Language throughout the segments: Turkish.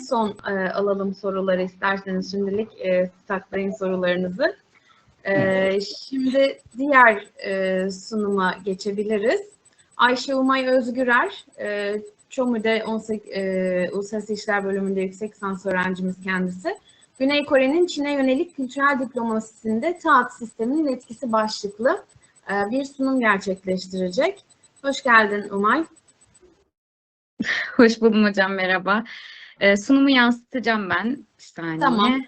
son e, alalım soruları isterseniz şimdilik e, saklayın sorularınızı. E, şimdi diğer e, sunuma geçebiliriz. Ayşe Umay Özgürer, e, ÇOMÜ'de 18, e, Uluslararası İşler Bölümünde yüksek lisans öğrencimiz kendisi. Güney Kore'nin Çin'e yönelik kültürel diplomasisinde taat sisteminin etkisi başlıklı e, bir sunum gerçekleştirecek. Hoş geldin Umay. Hoş buldum hocam, merhaba. Ee, sunumu yansıtacağım ben. Bir saniye. Tamam.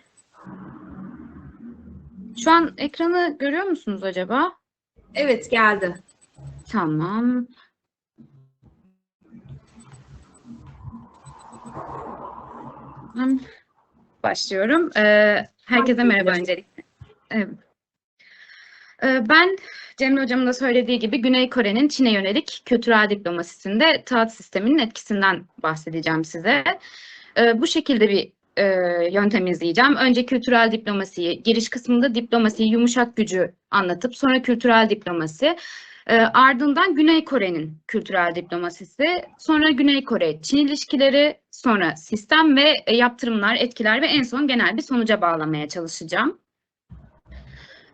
Şu an ekranı görüyor musunuz acaba? Evet geldi. Tamam. Tamam. Başlıyorum. Ee, herkese merhaba öncelikle. Evet. Ee, Ben Cemil Hocam'ın da söylediği gibi Güney Kore'nin Çin'e yönelik kültürel diplomasisinde taat sisteminin etkisinden bahsedeceğim size. Ee, Bu şekilde bir e, yöntem izleyeceğim. Önce kültürel diplomasiyi, giriş kısmında diplomasiyi yumuşak gücü anlatıp sonra kültürel diplomasi, e, ardından Güney Kore'nin kültürel diplomasisi, sonra Güney Kore-Çin ilişkileri, sonra sistem ve e, yaptırımlar, etkiler ve en son genel bir sonuca bağlamaya çalışacağım.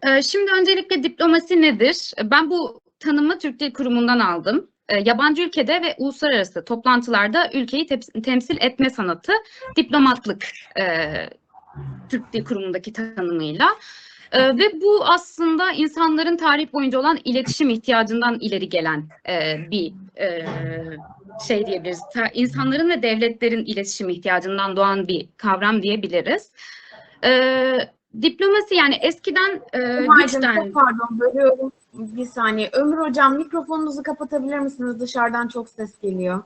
Ee, Şimdi öncelikle diplomasi nedir? Ben bu tanımı Türk Dil Kurumu'ndan aldım. Ee, Yabancı ülkede ve uluslararası toplantılarda ülkeyi tep- temsil etme sanatı diplomatlık e, Türk Dil Kurumu'ndaki tanımıyla. Ee, Ve bu aslında insanların tarih boyunca olan iletişim ihtiyacından ileri gelen e, bir e, şey diyebiliriz. Ta- İnsanların ve devletlerin iletişim ihtiyacından doğan bir kavram diyebiliriz. Ee, diplomasi yani eskiden e, güçten pardon bölüyorum. Bir saniye. Ömür Hocam mikrofonunuzu kapatabilir misiniz? Dışarıdan çok ses geliyor.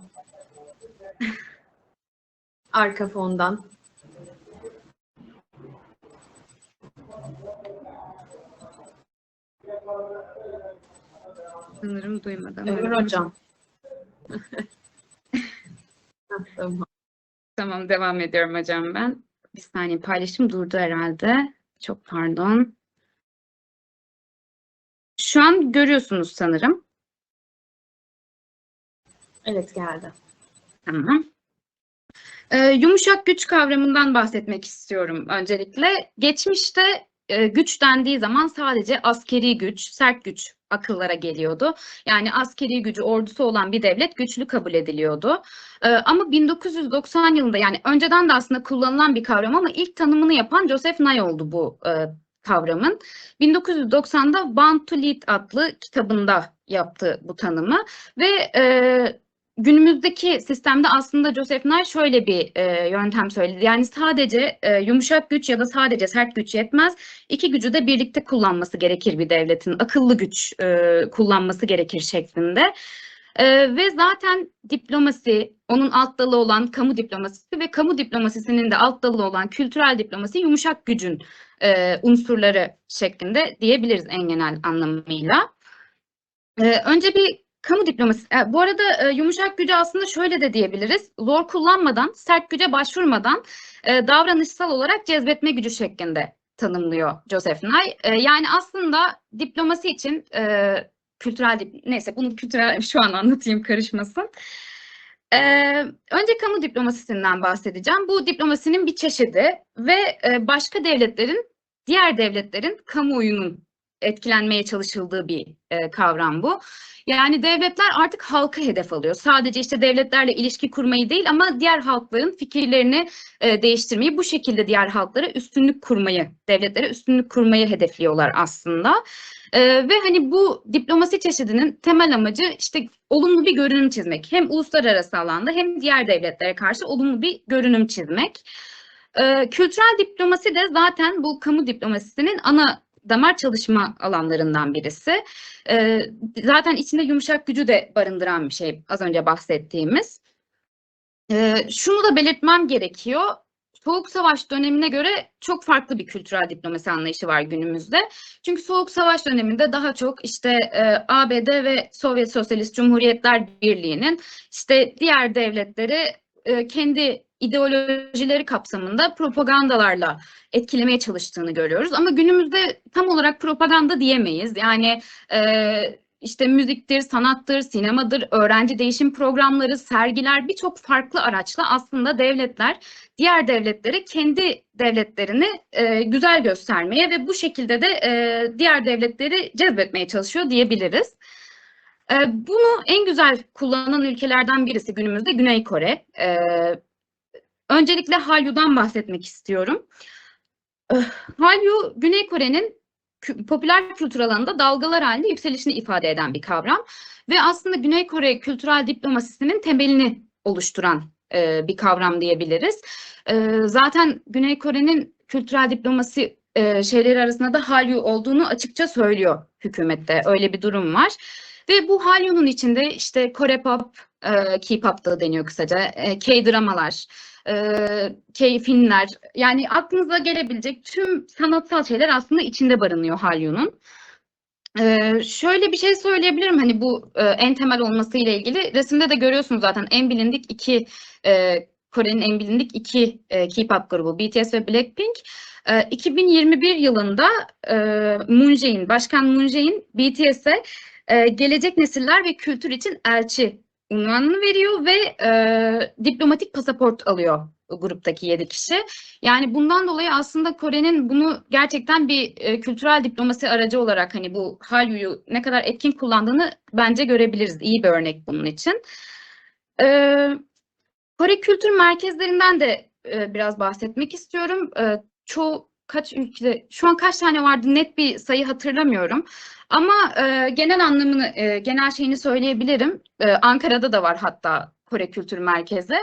Arka fondan. sanırım duymadım. Ömür Hocam. Tamam. Tamam devam ediyorum hocam ben. Bir saniye paylaşım durdu herhalde. Çok pardon. Şu an görüyorsunuz sanırım. Evet geldi. Tamam. Ee, yumuşak güç kavramından bahsetmek istiyorum öncelikle. Geçmişte e, güç dendiği zaman sadece askeri güç, sert güç akıllara geliyordu. Yani askeri gücü, ordusu olan bir devlet güçlü kabul ediliyordu. Ee, ama 1990 yılında yani önceden de aslında kullanılan bir kavram ama ilk tanımını yapan Joseph Nye oldu bu e, kavramın. 1990'da Bound to Lead adlı kitabında yaptı bu tanımı ve e, günümüzdeki sistemde aslında Joseph Nye şöyle bir e, yöntem söyledi. Yani sadece e, yumuşak güç ya da sadece sert güç yetmez. İki gücü de birlikte kullanması gerekir bir devletin. Akıllı güç e, kullanması gerekir şeklinde. E, ve zaten diplomasi, onun alt dalı olan kamu diplomasisi ve kamu diplomasisinin de alt dalı olan kültürel diplomasi yumuşak gücün e, unsurları şeklinde diyebiliriz en genel anlamıyla. E, önce bir Kamu diplomasi. E, bu arada e, yumuşak gücü aslında şöyle de diyebiliriz. Zor kullanmadan, sert güce başvurmadan e, davranışsal olarak cezbetme gücü şeklinde tanımlıyor Joseph Nye. E, yani aslında diplomasi için e, kültürel neyse bunu kültürel şu an anlatayım karışmasın. E, önce kamu diplomasisinden bahsedeceğim. Bu diplomasinin bir çeşidi ve e, başka devletlerin, diğer devletlerin kamuoyunun etkilenmeye çalışıldığı bir e, kavram bu. Yani devletler artık halka hedef alıyor. Sadece işte devletlerle ilişki kurmayı değil ama diğer halkların fikirlerini e, değiştirmeyi, bu şekilde diğer halklara üstünlük kurmayı, devletlere üstünlük kurmayı hedefliyorlar aslında. E, ve hani bu diplomasi çeşidinin temel amacı işte olumlu bir görünüm çizmek. Hem uluslararası alanda hem diğer devletlere karşı olumlu bir görünüm çizmek. E, kültürel diplomasi de zaten bu kamu diplomasisinin ana damar çalışma alanlarından birisi. Ee, zaten içinde yumuşak gücü de barındıran bir şey az önce bahsettiğimiz. Ee, şunu da belirtmem gerekiyor. Soğuk Savaş dönemine göre çok farklı bir kültürel diplomasi anlayışı var günümüzde. Çünkü Soğuk Savaş döneminde daha çok işte e, ABD ve Sovyet Sosyalist Cumhuriyetler Birliği'nin işte diğer devletleri e, kendi ideolojileri kapsamında propagandalarla etkilemeye çalıştığını görüyoruz. Ama günümüzde tam olarak propaganda diyemeyiz. Yani e, işte müziktir, sanattır, sinemadır, öğrenci değişim programları, sergiler birçok farklı araçla aslında devletler diğer devletlere kendi devletlerini e, güzel göstermeye ve bu şekilde de e, diğer devletleri cezbetmeye çalışıyor diyebiliriz. E, bunu en güzel kullanan ülkelerden birisi günümüzde Güney Kore. E, öncelikle Hallyu'dan bahsetmek istiyorum. E, Hallyu, Güney Kore'nin popüler kültür alanında dalgalar halinde yükselişini ifade eden bir kavram ve aslında Güney Kore kültürel diplomasisinin temelini oluşturan e, bir kavram diyebiliriz. Zaten Güney Kore'nin kültürel diplomasi e, şeyleri arasında da Hallyu olduğunu açıkça söylüyor hükümette. Öyle bir durum var. Ve bu Hallyu'nun içinde işte Kore pop, e, K-pop da deniyor kısaca, e, K-dramalar, e, K-filmler yani aklınıza gelebilecek tüm sanatsal şeyler aslında içinde barınıyor Hallyu'nun. Ee, şöyle bir şey söyleyebilirim hani bu e, en temel olması ile ilgili resimde de görüyorsunuz zaten en bilindik iki e, Kore'nin en bilindik iki e, K-pop grubu BTS ve Blackpink. E, 2021 yılında e, Moon Jae-in, Başkan Moon Jae-in BTS'e e, gelecek nesiller ve kültür için elçi unvanını veriyor ve e, diplomatik pasaport alıyor gruptaki 7 kişi. Yani bundan dolayı aslında Kore'nin bunu gerçekten bir e, kültürel diplomasi aracı olarak hani bu Hallyu'yu ne kadar etkin kullandığını bence görebiliriz. İyi bir örnek bunun için. E, Kore kültür merkezlerinden de e, biraz bahsetmek istiyorum. E, çoğu kaç ülkede şu an kaç tane vardı net bir sayı hatırlamıyorum. Ama e, genel anlamını, e, genel şeyini söyleyebilirim. E, Ankara'da da var hatta Kore Kültür Merkezi.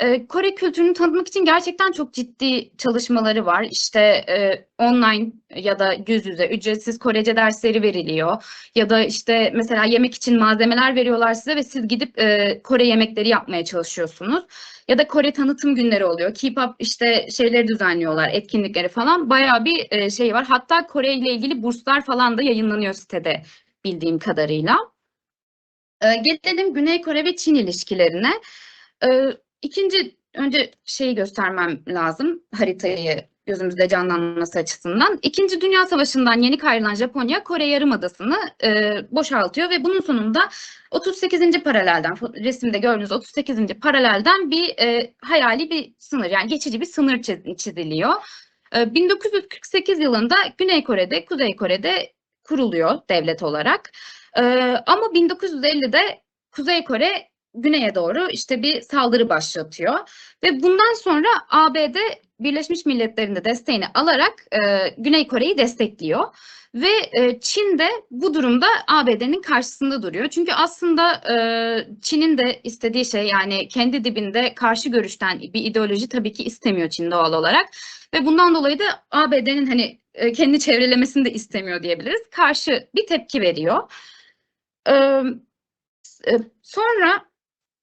E, Kore kültürünü tanıtmak için gerçekten çok ciddi çalışmaları var. İşte e, online ya da yüz yüze ücretsiz Korece dersleri veriliyor. Ya da işte mesela yemek için malzemeler veriyorlar size ve siz gidip e, Kore yemekleri yapmaya çalışıyorsunuz. Ya da Kore tanıtım günleri oluyor. K-pop işte şeyleri düzenliyorlar, etkinlikleri falan. Bayağı bir e, şey var. Hatta Kore ile ilgili burslar falan da yayınlanıyor sitede bildiğim kadarıyla. E, gelelim Güney Kore ve Çin ilişkilerine. E, ikinci önce şeyi göstermem lazım. Haritayı gözümüzde canlanması açısından. İkinci Dünya Savaşı'ndan yeni ayrılan Japonya Kore Yarımadası'nı e, boşaltıyor ve bunun sonunda 38. paralelden resimde gördüğünüz 38. paralelden bir e, hayali bir sınır yani geçici bir sınır çiz- çiziliyor. E, 1948 yılında Güney Kore'de, Kuzey Kore'de kuruluyor devlet olarak. E, ama 1950'de Kuzey Kore güneye doğru işte bir saldırı başlatıyor ve bundan sonra ABD Birleşmiş Milletler'in de desteğini alarak e, Güney Kore'yi destekliyor. Ve e, Çin de bu durumda ABD'nin karşısında duruyor. Çünkü aslında e, Çin'in de istediği şey yani kendi dibinde karşı görüşten bir ideoloji tabii ki istemiyor Çin doğal olarak. Ve bundan dolayı da ABD'nin hani e, kendi çevrelemesini de istemiyor diyebiliriz. Karşı bir tepki veriyor. E, e, sonra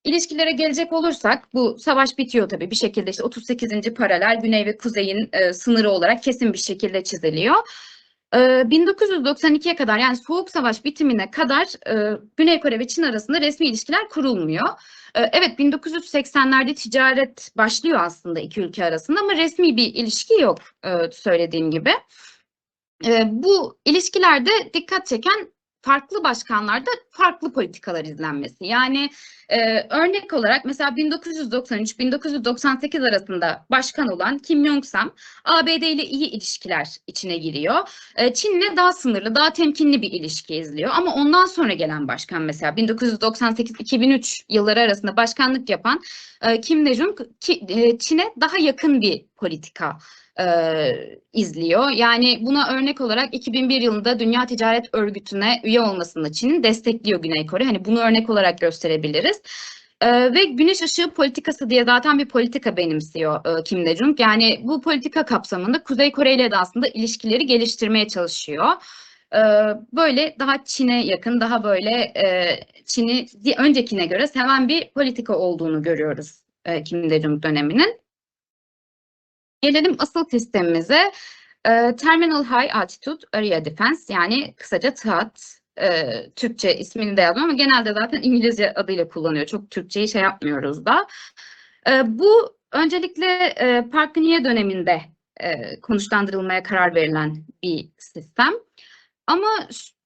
İlişkilere gelecek olursak bu savaş bitiyor tabii bir şekilde işte 38. paralel Güney ve Kuzey'in e, sınırı olarak kesin bir şekilde çiziliyor. E, 1992'ye kadar yani Soğuk Savaş bitimine kadar e, Güney Kore ve Çin arasında resmi ilişkiler kurulmuyor. E, evet 1980'lerde ticaret başlıyor aslında iki ülke arasında ama resmi bir ilişki yok e, söylediğim gibi. E, bu ilişkilerde dikkat çeken farklı başkanlarda farklı politikalar izlenmesi. Yani e, örnek olarak mesela 1993-1998 arasında başkan olan Kim Jong-sam ABD ile iyi ilişkiler içine giriyor. E, Çin'le daha sınırlı, daha temkinli bir ilişki izliyor. Ama ondan sonra gelen başkan mesela 1998-2003 yılları arasında başkanlık yapan e, Kim Dae-jung e, Çin'e daha yakın bir politika e, izliyor. Yani buna örnek olarak 2001 yılında Dünya Ticaret Örgütü'ne üye olmasını Çin'in destekliyor Güney Kore. Hani bunu örnek olarak gösterebiliriz. Ee, ve güneş ışığı politikası diye zaten bir politika benimsiyor e, Kim Dae-jung. Yani bu politika kapsamında Kuzey Kore ile de aslında ilişkileri geliştirmeye çalışıyor. Ee, böyle daha Çin'e yakın, daha böyle e, Çin'i öncekine göre seven bir politika olduğunu görüyoruz e, Kim Dae-jung döneminin. Gelelim asıl sistemimize. E, Terminal High Altitude Area Defense yani kısaca THAAD. E, Türkçe ismini de yazmam ama genelde zaten İngilizce adıyla kullanıyor. Çok Türkçeyi şey yapmıyoruz da. E, bu öncelikle e, Park Geun-hye döneminde e, konuşlandırılmaya karar verilen bir sistem. Ama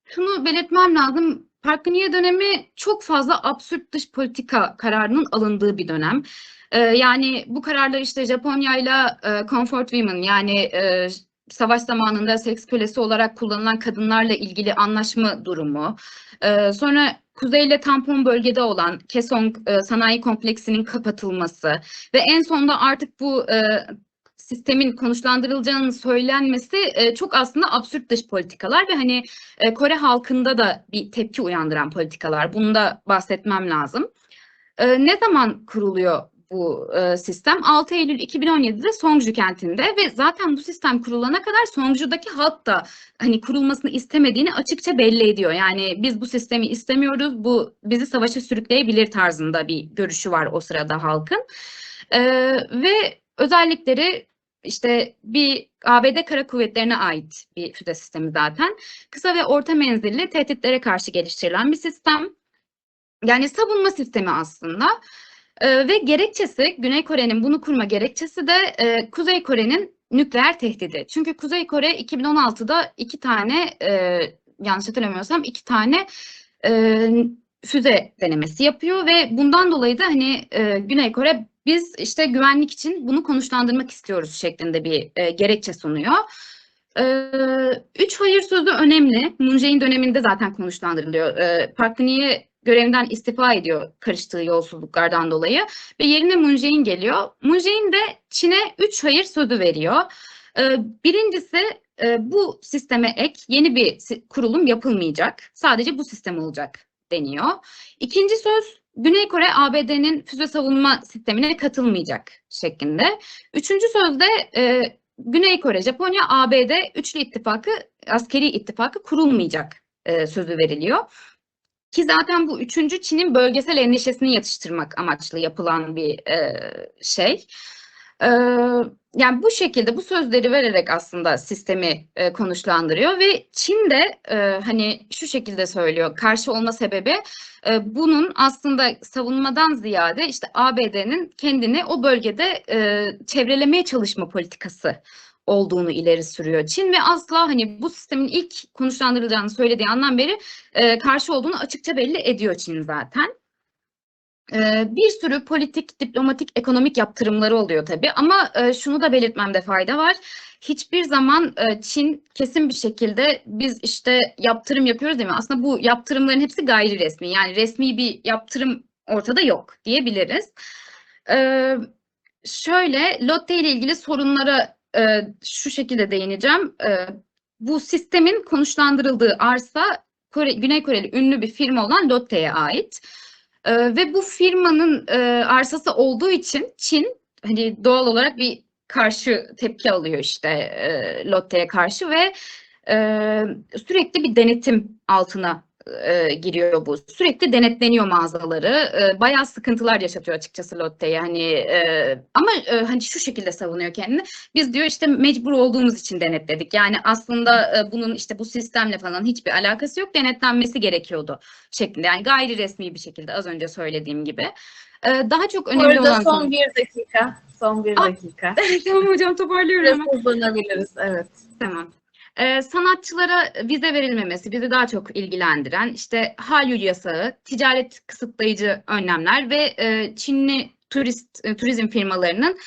şunu belirtmem lazım. Park Geun-hye dönemi çok fazla absürt dış politika kararının alındığı bir dönem. Ee, yani bu kararlar işte Japonya'yla e, Comfort Women yani e, savaş zamanında seks kölesi olarak kullanılan kadınlarla ilgili anlaşma durumu. Ee, sonra kuzeyle tampon bölgede olan Kesong e, sanayi kompleksinin kapatılması ve en sonunda artık bu e, sistemin konuşlandırılacağının söylenmesi e, çok aslında absürt dış politikalar ve hani e, Kore halkında da bir tepki uyandıran politikalar. Bunu da bahsetmem lazım. E, ne zaman kuruluyor bu e, sistem? 6 Eylül 2017'de Songju kentinde ve zaten bu sistem kurulana kadar Songju'daki halk da hani kurulmasını istemediğini açıkça belli ediyor. Yani biz bu sistemi istemiyoruz, bu bizi savaşa sürükleyebilir tarzında bir görüşü var o sırada halkın. E, ve özellikleri işte bir ABD Kara Kuvvetleri'ne ait bir füze sistemi zaten. Kısa ve orta menzilli tehditlere karşı geliştirilen bir sistem. Yani savunma sistemi aslında. Ee, ve gerekçesi, Güney Kore'nin bunu kurma gerekçesi de e, Kuzey Kore'nin nükleer tehdidi. Çünkü Kuzey Kore 2016'da iki tane, e, yanlış hatırlamıyorsam iki tane e, füze denemesi yapıyor ve bundan dolayı da hani e, Güney Kore biz işte güvenlik için bunu konuşlandırmak istiyoruz şeklinde bir e, gerekçe sunuyor. E, üç hayır sözü önemli. Moon Jae-in döneminde zaten konuşlandırılıyor. E, Park Geun-hye görevinden istifa ediyor karıştığı yolsuzluklardan dolayı ve yerine Moon Jae-in geliyor. Moon Jae-in de Çin'e üç hayır sözü veriyor. E, birincisi e, bu sisteme ek yeni bir kurulum yapılmayacak. Sadece bu sistem olacak deniyor. İkinci söz Güney Kore ABD'nin füze savunma sistemine katılmayacak şeklinde. Üçüncü sözde e, Güney Kore, Japonya, ABD üçlü ittifakı, askeri ittifakı kurulmayacak e, sözü veriliyor. Ki zaten bu üçüncü Çin'in bölgesel endişesini yatıştırmak amaçlı yapılan bir e, şey. E, yani bu şekilde bu sözleri vererek aslında sistemi e, konuşlandırıyor ve Çin de e, hani şu şekilde söylüyor karşı olma sebebi e, bunun aslında savunmadan ziyade işte ABD'nin kendini o bölgede e, çevrelemeye çalışma politikası olduğunu ileri sürüyor Çin ve asla hani bu sistemin ilk konuşlandırılacağını söylediği andan beri e, karşı olduğunu açıkça belli ediyor Çin zaten. Ee, Bir sürü politik, diplomatik, ekonomik yaptırımları oluyor tabii ama e, şunu da belirtmemde fayda var. Hiçbir zaman e, Çin kesin bir şekilde biz işte yaptırım yapıyoruz değil mi? Aslında bu yaptırımların hepsi gayri resmi. Yani resmi bir yaptırım ortada yok diyebiliriz. Ee, Şöyle Lotte ile ilgili sorunlara e, şu şekilde değineceğim. E, bu sistemin konuşlandırıldığı arsa Kore, Güney Koreli ünlü bir firma olan Lotte'ye ait. Ee, ve bu firmanın e, arsası olduğu için Çin hani doğal olarak bir karşı tepki alıyor işte e, Lotte'ye karşı ve e, sürekli bir denetim altına e, giriyor bu. Sürekli denetleniyor mağazaları. E, bayağı sıkıntılar yaşatıyor açıkçası Lotte'ye. Hani e, ama e, hani şu şekilde savunuyor kendini. Biz diyor işte mecbur olduğumuz için denetledik. Yani aslında e, bunun işte bu sistemle falan hiçbir alakası yok. Denetlenmesi gerekiyordu şeklinde. Yani gayri resmi bir şekilde az önce söylediğim gibi. E, daha çok önemli arada olan son bir dakika. Son bir Ah, dakika. tamam hocam toparlıyorum Biraz hızlanabiliriz. Evet. Tamam. Ee, sanatçılara vize verilmemesi bizi daha çok ilgilendiren işte Hallyu yasağı, ticaret kısıtlayıcı önlemler ve e, Çinli turist e, turizm firmalarının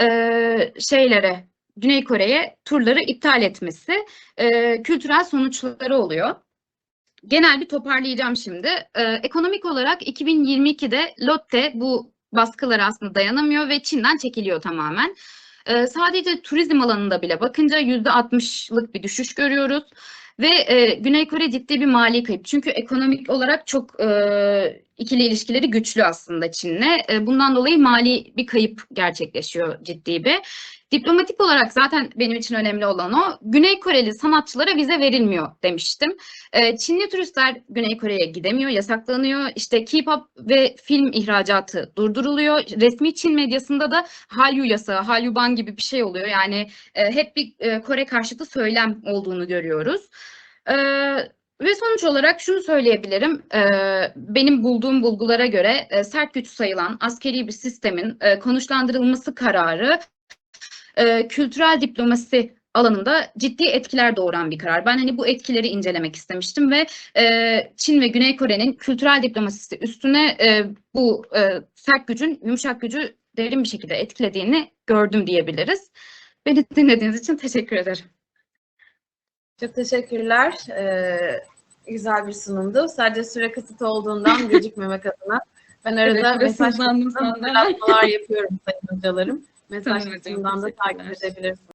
e, şeylere Güney Kore'ye turları iptal etmesi e, kültürel sonuçları oluyor. Genel bir toparlayacağım şimdi. E, ekonomik olarak 2022'de Lotte bu baskılara aslında dayanamıyor ve Çin'den çekiliyor tamamen. Ee, sadece turizm alanında bile bakınca %60'lık bir düşüş görüyoruz. Ve e, Güney Kore ciddi bir mali kayıp. Çünkü ekonomik olarak çok e, ikili ilişkileri güçlü aslında Çin'le. E, bundan dolayı mali bir kayıp gerçekleşiyor ciddi bir. Diplomatik olarak zaten benim için önemli olan o. Güney Koreli sanatçılara vize verilmiyor demiştim. E, Çinli turistler Güney Kore'ye gidemiyor, yasaklanıyor. İşte K-pop ve film ihracatı durduruluyor. Resmi Çin medyasında da Hallyu yasağı, Hallyu ban gibi bir şey oluyor. Yani e, hep bir Kore karşıtı söylem olduğunu görüyoruz. E, ve sonuç olarak şunu söyleyebilirim. e, benim bulduğum bulgulara göre e, sert güç sayılan askeri bir sistemin e, konuşlandırılması kararı e, kültürel diplomasi alanında ciddi etkiler doğuran bir karar. Ben hani bu etkileri incelemek istemiştim ve Çin ve Güney Kore'nin kültürel diplomasisi üstüne bu sert gücün yumuşak gücü derin bir şekilde etkilediğini gördüm diyebiliriz. Beni dinlediğiniz için teşekkür ederim. Çok teşekkürler. Ee, güzel bir sunumdu. Sadece süre kısıtı olduğundan gecikmemek adına ben arada Evet, mesaj hatırlatmalar yapıyorum sayın hocalarım. Mesaj kısmından da takip edebilirsiniz.